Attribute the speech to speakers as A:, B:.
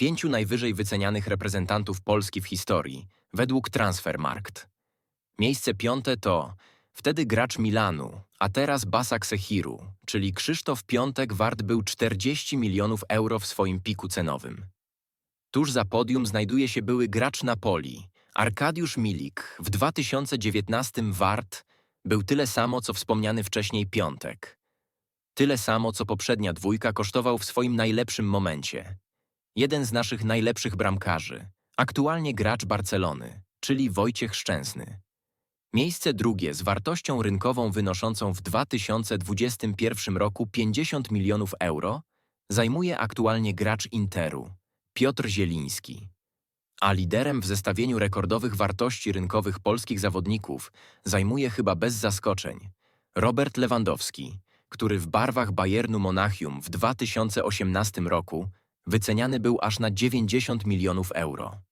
A: pięciu najwyżej wycenianych reprezentantów Polski w historii, według Transfermarkt. Miejsce piąte to wtedy gracz Milanu, a teraz Basak Sechiru, czyli Krzysztof Piątek wart był 40 milionów euro w swoim piku cenowym. Tuż za podium znajduje się były gracz Napoli, Arkadiusz Milik, w 2019 wart był tyle samo, co wspomniany wcześniej Piątek. Tyle samo, co poprzednia dwójka kosztował w swoim najlepszym momencie. Jeden z naszych najlepszych bramkarzy, aktualnie gracz Barcelony, czyli Wojciech Szczęsny. Miejsce drugie z wartością rynkową wynoszącą w 2021 roku 50 milionów euro zajmuje aktualnie gracz Interu, Piotr Zieliński. A liderem w zestawieniu rekordowych wartości rynkowych polskich zawodników zajmuje chyba bez zaskoczeń Robert Lewandowski, który w barwach Bayernu Monachium w 2018 roku wyceniany był aż na 90 milionów euro.